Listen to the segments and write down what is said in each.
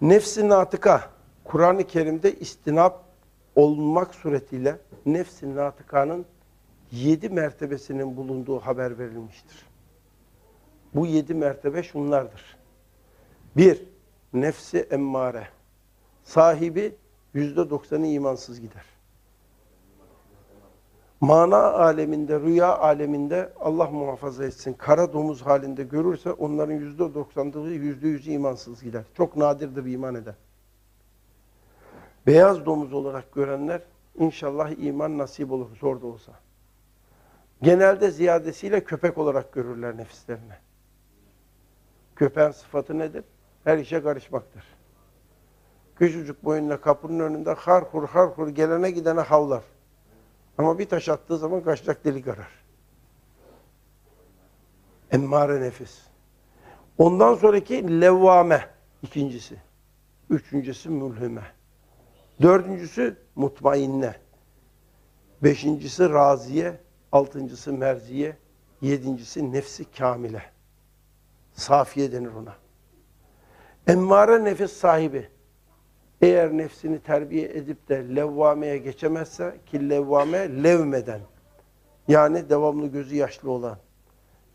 Nefsi natıka, Kur'an-ı Kerim'de istinap olmak suretiyle nefsi natıkanın yedi mertebesinin bulunduğu haber verilmiştir. Bu yedi mertebe şunlardır. Bir, nefsi emmare. Sahibi yüzde doksanı imansız gider. Mana aleminde, rüya aleminde Allah muhafaza etsin. Kara domuz halinde görürse onların yüzde doksanlığı, yüzde yüzü imansız gider. Çok nadirdir iman eden. Beyaz domuz olarak görenler inşallah iman nasip olur zor da olsa. Genelde ziyadesiyle köpek olarak görürler nefislerini. Köpeğin sıfatı nedir? Her işe karışmaktır. Küçücük boyunla kapının önünde harhur harhur gelene gidene havlar. Ama bir taş attığı zaman kaçacak delik arar. Emmare nefis. Ondan sonraki levvame ikincisi. Üçüncüsü mülhime. Dördüncüsü mutmainne. Beşincisi raziye. Altıncısı merziye. Yedincisi nefsi kamile. Safiye denir ona. Emmare nefis sahibi. Eğer nefsini terbiye edip de levvameye geçemezse ki levvame levmeden yani devamlı gözü yaşlı olan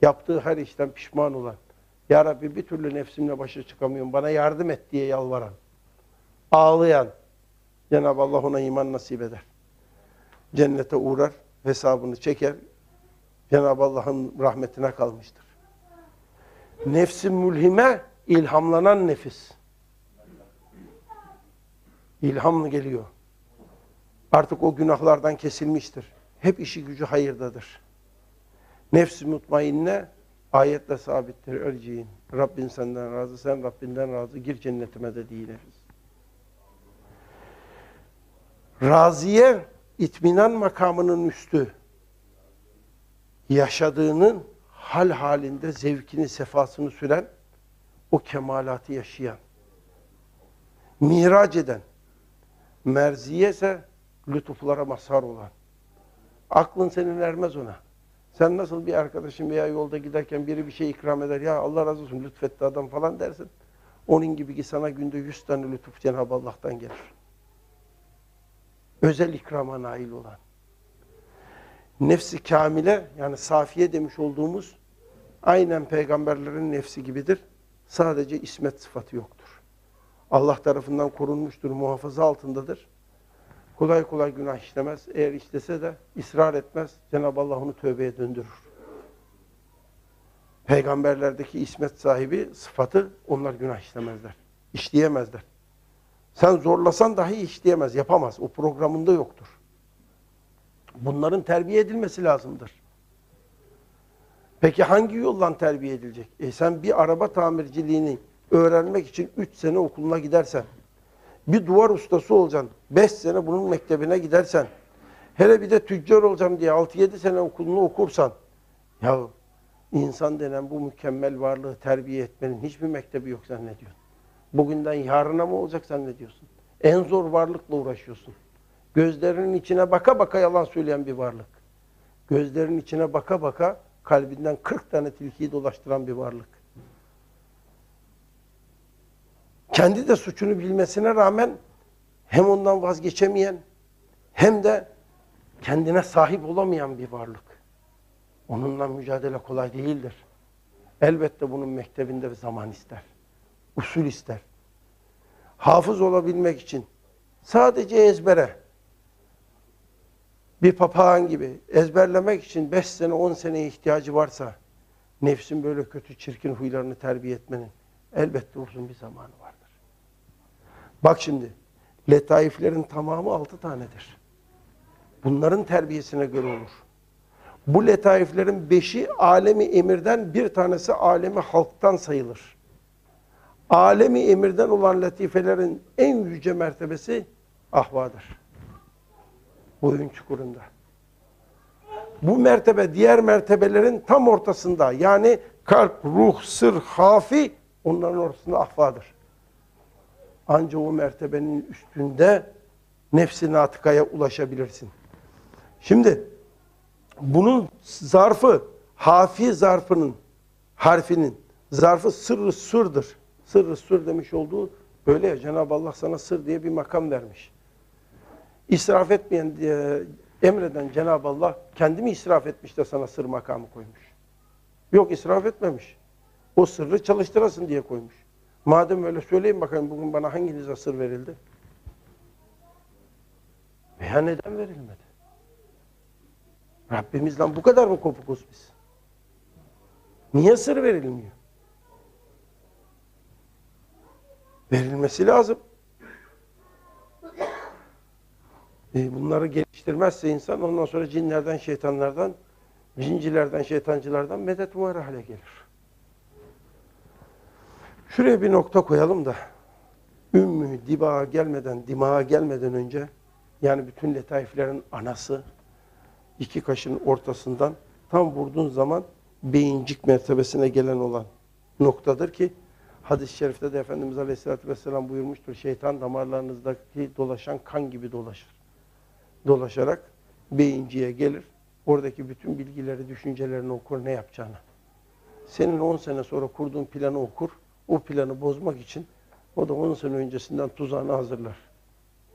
yaptığı her işten pişman olan Ya Rabbi bir türlü nefsimle başa çıkamıyorum bana yardım et diye yalvaran ağlayan Cenab-ı Allah ona iman nasip eder. Cennete uğrar, hesabını çeker. Cenab-ı Allah'ın rahmetine kalmıştır. Nefsi mülhime ilhamlanan nefis. İlhamla geliyor. Artık o günahlardan kesilmiştir. Hep işi gücü hayırdadır. Nefsi mutmainne ayetle sabittir. Erciğin. Rabbin senden razı, sen Rabbinden razı. Gir cennetime de değil nefis. Raziye itminan makamının üstü. Yaşadığının hal halinde zevkini, sefasını süren, o kemalatı yaşayan, miraç eden, merziye ise lütuflara mazhar olan. Aklın senin ermez ona. Sen nasıl bir arkadaşın veya yolda giderken biri bir şey ikram eder, ya Allah razı olsun lütfetti adam falan dersin. Onun gibi ki sana günde yüz tane lütuf Cenab-ı Allah'tan gelir. Özel ikrama nail olan. Nefsi kamile yani safiye demiş olduğumuz aynen peygamberlerin nefsi gibidir. Sadece ismet sıfatı yoktur. Allah tarafından korunmuştur, muhafaza altındadır. Kolay kolay günah işlemez. Eğer işlese de ısrar etmez. Cenab-ı Allah onu tövbeye döndürür. Peygamberlerdeki ismet sahibi sıfatı onlar günah işlemezler. İşleyemezler. Sen zorlasan dahi işleyemez, yapamaz. O programında yoktur. Bunların terbiye edilmesi lazımdır. Peki hangi yoldan terbiye edilecek? E sen bir araba tamirciliğini öğrenmek için 3 sene okuluna gidersen, bir duvar ustası olacaksın, 5 sene bunun mektebine gidersen, hele bir de tüccar olacağım diye 6-7 sene okulunu okursan, ya insan denen bu mükemmel varlığı terbiye etmenin hiçbir mektebi yok zannediyorsun. Bugünden yarına mı olacak zannediyorsun? En zor varlıkla uğraşıyorsun. Gözlerinin içine baka baka yalan söyleyen bir varlık. Gözlerinin içine baka baka kalbinden 40 tane tilkiyi dolaştıran bir varlık. Kendi de suçunu bilmesine rağmen hem ondan vazgeçemeyen hem de kendine sahip olamayan bir varlık. Onunla mücadele kolay değildir. Elbette bunun mektebinde zaman ister. Usul ister. Hafız olabilmek için sadece ezbere bir papağan gibi ezberlemek için 5 sene 10 seneye ihtiyacı varsa nefsin böyle kötü çirkin huylarını terbiye etmenin elbette uzun bir zamanı vardır. Bak şimdi letaiflerin tamamı 6 tanedir. Bunların terbiyesine göre olur. Bu letaiflerin beşi alemi emirden bir tanesi alemi halktan sayılır. Alemi emirden olan latifelerin en yüce mertebesi ahvadır boyun çukurunda. Bu mertebe diğer mertebelerin tam ortasında. Yani kalp, ruh, sır, hafi onların ortasında ahvadır. Ancak o mertebenin üstünde nefsi natıkaya ulaşabilirsin. Şimdi bunun zarfı, hafi zarfının, harfinin zarfı sırrı sırdır. Sırrı sır demiş olduğu Öyle ya Cenab-ı Allah sana sır diye bir makam vermiş. İsraf etmeyen diye emreden Cenab-ı Allah kendi mi israf etmiş de sana sır makamı koymuş? Yok israf etmemiş. O sırrı çalıştırasın diye koymuş. Madem öyle söyleyin bakalım bugün bana hanginize sır verildi? Veya neden verilmedi? Rabbimizden bu kadar mı kopukuz biz? Niye sır verilmiyor? Verilmesi lazım. E bunları geliştirmezse insan ondan sonra cinlerden, şeytanlardan, cincilerden, şeytancılardan medet umar hale gelir. Şuraya bir nokta koyalım da ümmü dibağa gelmeden, dimağa gelmeden önce yani bütün letaiflerin anası iki kaşın ortasından tam vurduğun zaman beyincik mertebesine gelen olan noktadır ki hadis-i şerifte de Efendimiz Aleyhisselatü Vesselam buyurmuştur. Şeytan damarlarınızdaki dolaşan kan gibi dolaşır. Dolaşarak beyinciye gelir. Oradaki bütün bilgileri, düşüncelerini okur ne yapacağını. Senin 10 sene sonra kurduğun planı okur. O planı bozmak için o da 10 sene öncesinden tuzağını hazırlar.